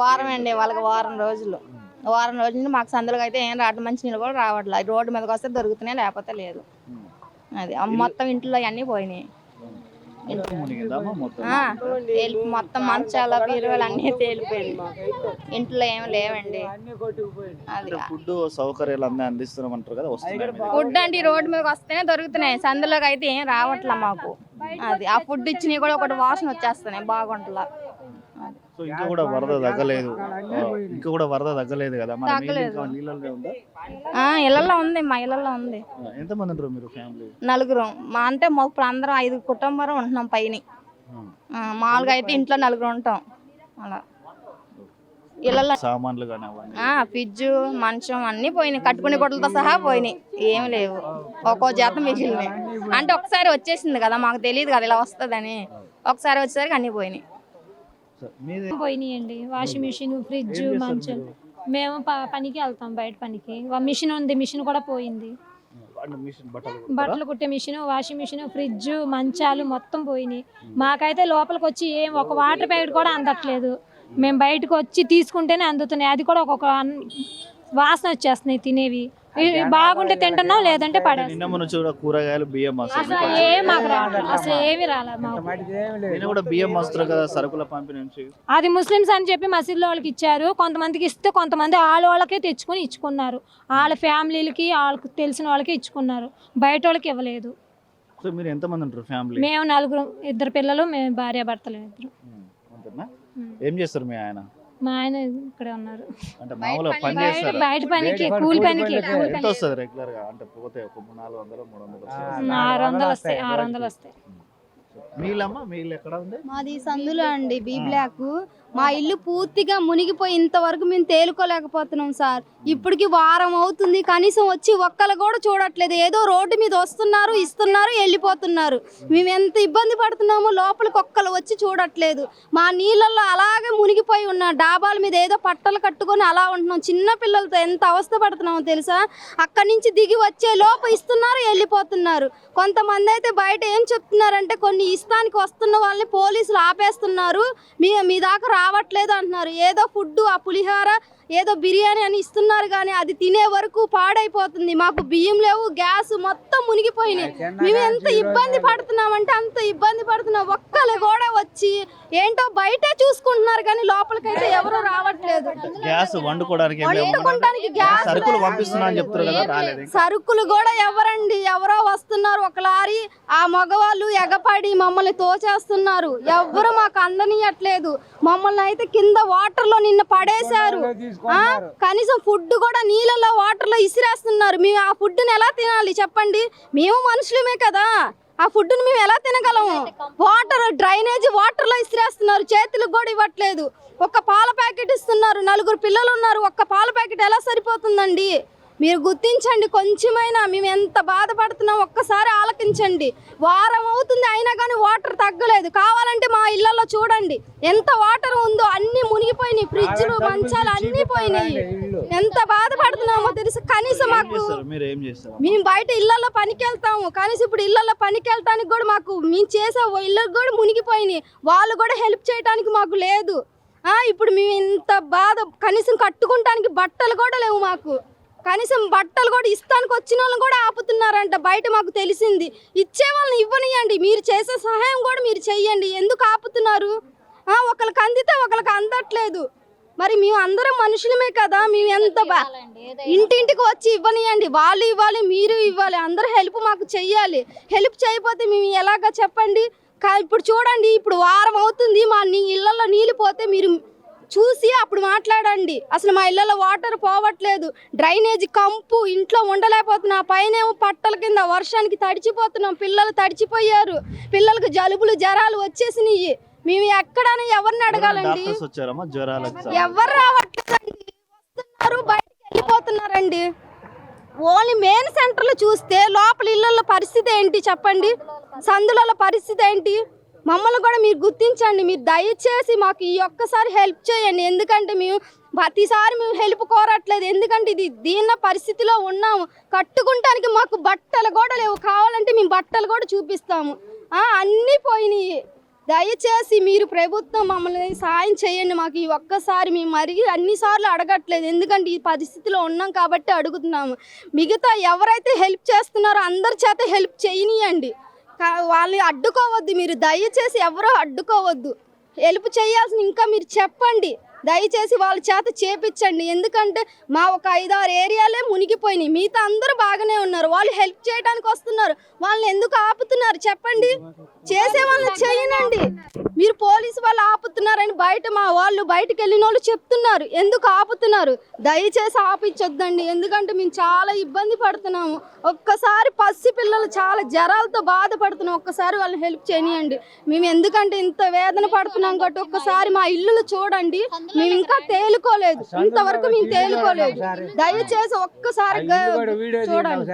వారం అండి వాళ్ళకి వారం రోజులు. వారం రోజుల మాకు సందులకు అయితే ఏం రావట్లేదు. మంచి నీళ్ళు కూడా రావట్లేదు. రోడ్డు మీదకి వస్తే దొరుకుతున్నాయి లేకపోతే లేదు. అది మొత్తం ఇంట్లో అన్నీ పోయినాయి. మొత్తం మంచాల బీరువాలు అన్నీ తేలిపోయింది ఇంట్లో ఏం లేవండి. అది. ఫుడ్ సౌకర్యాలు అన్నీ అందిస్తున్నామంటారు కదా వస్తున్నాయి మీకు. ఫుడ్ అంటే రోడ్డు మీదకి వస్తేనే దొరుకుతున్నాయి. సందులోకి అయితే ఏం రావట్లే మాకు. అది ఆ ఫుడ్ ఇచ్చినవి కూడా ఒకటి వాసన వచ్చేస్తున్నాయి. బాగుంటలా. సో ఇంకా కూడా వరద తగ్గలేదు. ఆ, ఇంకా కూడా వరద తగ్గలేదు కదా. నీళ్ళల్లో ఉందా? ఆ, ఇళ్ళల్లో ఉంది మా ఇళ్ళల్లో ఉంది. ఎంతమంది ఉంటారు మీరు ఫ్యామిలీ? నలుగురు. మా అంటే మా ఇప్పుడు అందరం ఐదు కుటుంబం ఉంటున్నాం పైన. ఆ, మామూలుగా అయితే ఇంట్లో నలుగురు ఉంటాం. అలా. ఇళ్ళల్లో సామాన్లు ఫ్రిడ్జ్ మంచం అన్నీ పోయినాయి. కట్టుకునే గుడ్డలతో సహా పోయినాయి. ఏం లేవు. ఒక్కో జాతం మిగిలినాయి. అంటే ఒకసారి వచ్చేసింది కదా మాకు తెలియదు కదా ఇలా వస్తుందని. ఒకసారి వచ్చేసరికి అన్నీ పోయినాయి. పోయినాయండి? వాషింగ్ మిషన్ ఫ్రిడ్జ్ మంచం? మేము పనికి వెళ్తాం బయట పనికి. మిషన్ ఉంది మిషన్ కూడా పోయింది. బట్టలు కుట్టే మిషన్ వాషింగ్ మిషన్ ఫ్రిడ్జ్ మంచాలు మొత్తం పోయినాయి. మాకైతే లోపలికి వచ్చి ఏం ఒక వాటర్ ప్యాకెట్ కూడా అందట్లేదు. మేము బయటకు వచ్చి తీసుకుంటేనే అందుతున్నాయి. అది కూడా ఒక్కొక్క వాసన వచ్చేస్తున్నాయి తినేవి. బాగుంటే తింటున్నాం లేదంటే పడేస్తాం నిన్న మొన్న చూడ కూరగాయలు బియ్యం వస్తాయి అసలు ఏం మాకు రాలేదు అసలు ఏమి రాలేదు మాకు. నిన్న కూడా బియ్యం వస్తారు కదా సరుకుల పంపిణీ నుంచి. అది ముస్లిమ్స్ అని చెప్పి మసీదులో వాళ్ళకి ఇచ్చారు. కొంతమందికి ఇస్తే కొంతమంది వాళ్ళ వాళ్ళకే తెచ్చుకొని ఇచ్చుకున్నారు. వాళ్ళ ఫ్యామిలీలకి వాళ్ళకి తెలిసిన వాళ్ళకి ఇచ్చుకున్నారు. బయట వాళ్ళకి ఇవ్వలేదు. సో మీరు ఎంతమంది ఉంటారు ఫ్యామిలీ? మేము నలుగురు ఇద్దరు పిల్లలు మేము భార్య భర్తలు ఇద్దరు. ఏం చేస్తారు మీ ఆయన? మా ఆయన ఇక్కడే ఉన్నారు. అంటే మామూలుగా పని బయట చేస్తారా. బయట పనికి కూలి పనికి కూలి ఎంత వస్తుంది రెగ్యులర్గా? అంటే పోతే ఒక నాలుగు వందలు మూడు వందలు. ఆరు వందలు వస్తాయి ఆరు వందలు వస్తాయి. మీలమ్మ ఎక్కడ ఉంది? మాది సందులో అండి బి బ్లాక్. మా ఇల్లు పూర్తిగా మునిగిపోయి ఇంతవరకు మేము తేలుకోలేకపోతున్నాం సార్. ఇప్పటికి వారం అవుతుంది కనీసం వచ్చి ఒక్కలు కూడా చూడట్లేదు. ఏదో రోడ్డు మీద వస్తున్నారు ఇస్తున్నారు వెళ్ళిపోతున్నారు. మేము ఎంత ఇబ్బంది పడుతున్నామో లోపలికి ఒక్కలు వచ్చి చూడట్లేదు. మా నీళ్ళల్లో అలాగే మునిగిపోయి ఉన్న డాబాల మీద ఏదో పట్టలు కట్టుకొని అలా ఉంటున్నాం. చిన్న పిల్లలతో ఎంత అవస్థ పడుతున్నామో తెలుసా? అక్కడి నుంచి దిగి వచ్చే లోపు ఇస్తున్నారు వెళ్ళిపోతున్నారు. కొంతమంది అయితే బయట ఏం చెప్తున్నారంటే కొన్ని ఇస్తానికి వస్తున్న వాళ్ళని పోలీసులు ఆపేస్తున్నారు. మీ మీ దాకా రావట్లేదు అంటున్నారు. ఏదో ఫుడ్ ఆ పులిహార ఏదో బిర్యానీ అని ఇస్తున్నారు కానీ అది తినే వరకు పాడైపోతుంది. మాకు బియ్యం లేవు గ్యాస్ మొత్తం మునిగిపోయినాయి. మేము ఎంత ఇబ్బంది పడుతున్నామంటే అంత ఇబ్బంది పడుతున్నాం. ఒక్కలు కూడా వచ్చి ఏంటో బయటే చూసుకుంటున్నారు కానీ గ్యాస్ వండుకోవడానికి గ్యాస్ సరుకులు పంపిస్తున్నా అని చెప్తారు కదా రాలేదు. ఇంకా. సరుకులు కూడా ఎవరండి? ఎవరో వస్తున్నారు ఒక లారీ ఆ మగవాళ్ళు ఎగపడి మమ్మల్ని తోచేస్తున్నారు. ఎవ్వరు మాకు అందనియట్లేదు. మమ్మల్ని అయితే కింద వాటర్లో నిన్న పడేశారు. ఆ? కనీసం ఫుడ్ కూడా నీళ్ళలో వాటర్లో ఇసిరేస్తున్నారు. మేము ఆ ఫుడ్ని ఎలా తినాలి? చెప్పండి. మేము మనుషులమే కదా. ఆ ఫుడ్ని మేము ఎలా తినగలము? వాటర్ డ్రైనేజ్ వాటర్లో ఇసిరేస్తున్నారు. చేతులకు కూడా ఇవ్వట్లేదు. ఒక్క పాల ప్యాకెట్ ఇస్తున్నారు. నలుగురు పిల్లలు ఉన్నారు. ఒక్క పాల ప్యాకెట్ ఎలా సరిపోతుందండి? మీరు గుర్తించండి కొంచెమైనా మేము ఎంత బాధపడుతున్నాం ఒక్కసారి ఆలకించండి. వారం అవుతుంది అయినా కానీ వాటర్ తగ్గలేదు. కావాలంటే మా ఇళ్ళలో చూడండి. ఎంత వాటర్ ఉందో అన్ని మునిగిపోయినాయి. ఫ్రిడ్జ్లు మంచాలు అన్ని పోయినాయి. ఎంత బాధపడుతున్నామో తెలుసు. కనీసం మాకు మేము బయట ఇళ్ళలో పనికి వెళ్తాము కనీసం ఇప్పుడు ఇళ్ళలో పనికి వెళ్ళటానికి కూడా మాకు మేము చేసే ఇళ్ళకి కూడా మునిగిపోయినాయి. వాళ్ళు కూడా హెల్ప్ చేయడానికి మాకు లేదు. ఇప్పుడు మేము ఇంత బాధ కనీసం కట్టుకుంటానికి బట్టలు కూడా లేవు మాకు. కనీసం బట్టలు కూడా ఇస్తానికి వచ్చిన వాళ్ళని కూడా ఆపుతున్నారంట. బయట మాకు తెలిసింది. ఇచ్చే వాళ్ళని ఇవ్వనియండి మీరు చేసే సహాయం కూడా మీరు చెయ్యండి. ఎందుకు ఆపుతున్నారు? ఒకరికి అందితే ఒకరికి అందట్లేదు. మరి మేము అందరం మనుషులమే కదా. మేము ఎంత బా ఇంటింటికి వచ్చి ఇవ్వనియండి వాళ్ళు ఇవ్వాలి మీరు ఇవ్వాలి. అందరూ హెల్ప్ మాకు చెయ్యాలి. హెల్ప్ చేయకపోతే మేము ఎలాగ చెప్పండి? ఇప్పుడు చూడండి. ఇప్పుడు వారం అవుతుంది మా నీ ఇళ్ళలో నీళ్ళు పోతే మీరు చూసి అప్పుడు మాట్లాడండి. అసలు మా ఇళ్ళలో వాటర్ పోవట్లేదు. డ్రైనేజ్ కంపు ఇంట్లో ఉండలేకపోతున్నా. పైనేమో పట్టల కింద వర్షానికి తడిచిపోతున్నాం. పిల్లలు తడిచిపోయారు. పిల్లలకు జలుబులు జ్వరాలు వచ్చేసినాయి. మేము ఎక్కడైనా ఎవరిని అడగాలండి? ఎవరు రావట్లేదండి? వస్తున్నారు బయటికి వెళ్ళిపోతున్నారండి. ఓన్లీ మెయిన్ సెంటర్లో చూస్తే లోపల ఇళ్ళల్లో పరిస్థితి ఏంటి చెప్పండి? సందులలో పరిస్థితి ఏంటి? మమ్మల్ని కూడా మీరు గుర్తించండి మీరు దయచేసి మాకు ఈ ఒక్కసారి హెల్ప్ చేయండి. ఎందుకంటే మేము ప్రతిసారి మేము హెల్ప్ కోరట్లేదు. ఎందుకంటే ఇది దీన్న పరిస్థితిలో ఉన్నాము. కట్టుకుంటానికి మాకు బట్టలు కూడా లేవు. కావాలంటే మేము బట్టలు కూడా చూపిస్తాము. అన్నీ పోయినాయి. దయచేసి మీరు ప్రభుత్వం మమ్మల్ని సాయం చేయండి. మాకు ఈ ఒక్కసారి మేము మరి అన్నిసార్లు అడగట్లేదు. ఎందుకంటే ఈ పరిస్థితిలో ఉన్నాం కాబట్టి అడుగుతున్నాము. మిగతా ఎవరైతే హెల్ప్ చేస్తున్నారో అందరి చేత హెల్ప్ చేయనియండి. వాళ్ళని అడ్డుకోవద్దు మీరు. దయచేసి ఎవరో అడ్డుకోవద్దు. హెల్ప్ చేయాల్సిన ఇంకా మీరు చెప్పండి. దయచేసి వాళ్ళ చేత చేపించండి. ఎందుకంటే మా ఒక ఐదారు ఏరియాలే మునిగిపోయినాయి. మిగతా అందరూ బాగానే ఉన్నారు. వాళ్ళు హెల్ప్ చేయడానికి వస్తున్నారు. వాళ్ళని ఎందుకు ఆపుతున్నారు? చెప్పండి. చేసే వాళ్ళని చేయనండి మీరు పోలీసు వాళ్ళు ఆపుతున్నారని బయట మా వాళ్ళు బయటకు వెళ్ళిన వాళ్ళు చెప్తున్నారు. ఎందుకు ఆపుతున్నారు? దయచేసి ఆపించొద్దండి. ఎందుకంటే మేము చాలా ఇబ్బంది పడుతున్నాము. ఒక్కసారి పసి పిల్లలు చాలా జ్వరాలతో బాధపడుతున్నాం. ఒక్కసారి వాళ్ళని హెల్ప్ చేయనియండి. మేము ఎందుకంటే ఇంత వేదన పడుతున్నాం కాబట్టి ఒక్కసారి మా ఇల్లులు చూడండి. మేము ఇంకా తేలుకోలేదు. ఇంతవరకు మేము తేలుకోలేదు. దయచేసి ఒక్కసారి చూడండి.